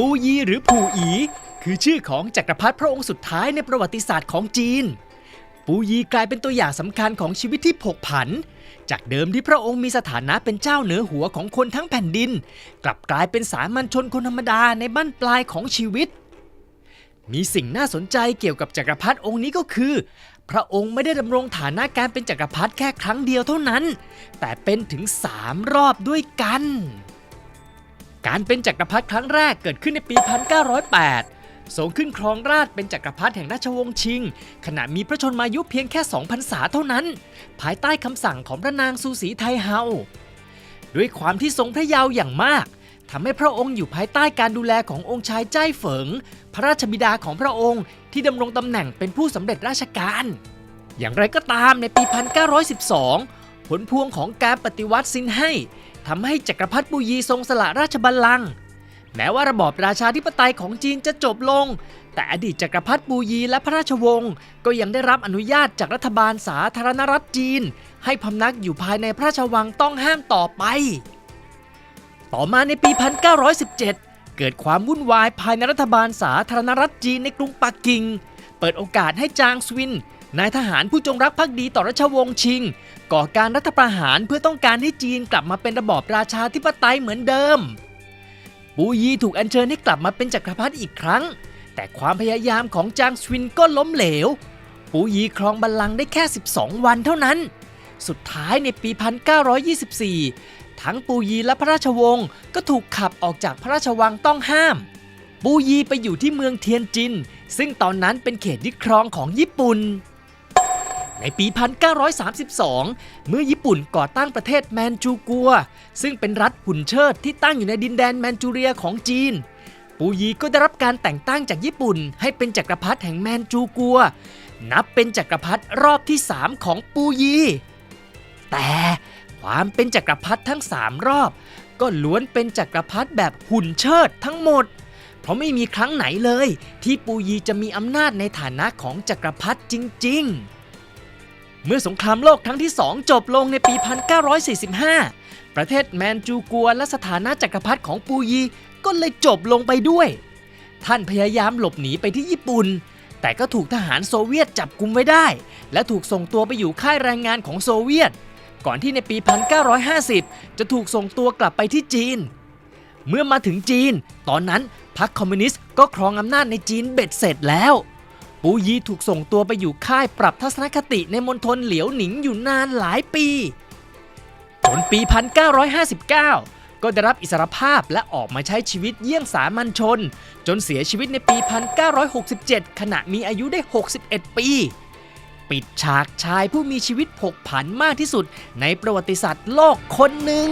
ปูยีหรือผู่อี คือชื่อของจักรพรรดิพระองค์สุดท้ายในประวัติศาสตร์ของจีน ปูยีกลายเป็นตัวอย่างสำคัญของชีวิตที่ผกผัน จากเดิมที่พระองค์มีสถานะเป็นเจ้าเหนือหัวของคนทั้งแผ่นดิน กลับกลายเป็นสามัญชนคนธรรมดาในบั้นปลายของชีวิต มีสิ่งน่าสนใจเกี่ยวกับจักรพรรดิองค์นี้ก็คือ พระองค์ไม่ได้ดำรงฐานะการเป็นจักรพรรดิแค่ครั้งเดียวเท่านั้น แต่เป็นถึง3รอบด้วยกัน การเป็นจักรพรรดิครั้งแรกเกิดขึ้นในปี 1908 ทรงขึ้นครองราชเป็นจักรพรรดิแห่งราชวงศ์ชิง ขณะมีพระชนมายุเพียงแค่ 2 พรรษาเท่านั้น ภายใต้คำสั่งของพระนางซูสีไทเฮา ด้วยความที่ทรงพระเยาว์อย่างมากทำให้พระองค์อยู่ภายใต้การดูแลขององค์ชายจ้ายเฝิง พระราชบิดาของพระองค์ที่ดำรงตำแหน่งเป็นผู้สำเร็จราชการ อย่างไรก็ตามในปี 1912 ผลพวงของการปฏิวัติซินให้ ทำให้จักรพรรดิปูยีทรงสละราชบัลลังก์แม้ว่าระบอบราชาธิปไตยของจีนจะจบลง แต่อดีตจักรพรรดิปูยีและพระราชวงศ์ก็ยังได้รับอนุญาตจากรัฐบาลสาธารณรัฐจีน ให้พำนักอยู่ภายในพระราชวังต้องห้ามต่อไป ต่อมาในปี 1917 เกิดความวุ่นวายภายในรัฐบาลสาธารณรัฐจีนในกรุงปักกิ่ง เปิดโอกาสให้จางซวิน นายทหารผู้จงรักภักดีต่อราชวงศ์ชิง ก่อการรัฐประหารเพื่อต้องการให้จีนกลับมาเป็นระบอบราชาธิปไตยเหมือนเดิม ปูยีถูกอัญเชิญให้กลับมาเป็นจักรพรรดิอีกครั้ง แต่ความพยายามของจางซวินก็ล้มเหลว ปูยีครองบัลลังก์ได้แค่ 12 วันเท่านั้น สุดท้ายในปี 1924 ทั้งปูยีและพระราชวงศ์ก็ถูกขับออกจากพระราชวังต้องห้าม ปูยีไปอยู่ที่เมืองเทียนจิน ซึ่งตอนนั้นเป็นเขตยึดครองของญี่ปุ่น ในปี 1932 เมื่อญี่ปุ่นก่อตั้งประเทศแมนจูกัว ซึ่งเป็นรัฐหุ่นเชิดที่ตั้งอยู่ในดินแดนแมนจูเรียของจีน ปูยีก็ได้รับการแต่งตั้งจากญี่ปุ่น ให้เป็นจักรพรรดิแห่งแมนจูกัว นับเป็นจักรพรรดิรอบที่ 3 ของปูยี แต่ความเป็นจักรพรรดิทั้ง 3 รอบ ก็ล้วนเป็นจักรพรรดิแบบหุ่นเชิดทั้งหมด ราะไม่มีครั้งไหนเลย ที่ปูยีจะมีอำนาจในฐานะของจักรพรรดิจริง ๆ เมื่อสงครามโลกครั้งที่2จบลงในปี 1945 ประเทศแมนจูกัวและสถานะจักรพรรดิของปูยีก็เลยจบลงไปด้วย ท่านพยายามหลบหนีไปที่ญี่ปุ่น แต่ก็ถูกทหารโซเวียตจับกุมไว้ได้ และถูกส่งตัวไปอยู่ค่ายแรงงานของโซเวียต ก่อนที่ในปี 1950 จะถูกส่งตัวกลับไปที่จีน เมื่อมาถึงจีน ตอนนั้น พรรคคอมมิวนิสต์ก็ครองอำนาจในจีนเบ็ดเสร็จแล้ว ปูยีถูกส่งตัวไปอยู่ค่ายปรับทัศนคติในมณฑลเหลียวหนิงอยู่นานหลายปีจนปี 1959 ก็ได้รับอิสรภาพและออกมาใช้ชีวิตเยี่ยงสามัญชน จนเสียชีวิตในปี 1967 ขณะมีอายุได้ 61 ปี ปิดฉากชายผู้มีชีวิตผกผันมากที่สุดในประวัติศาสตร์โลกคนหนึ่ง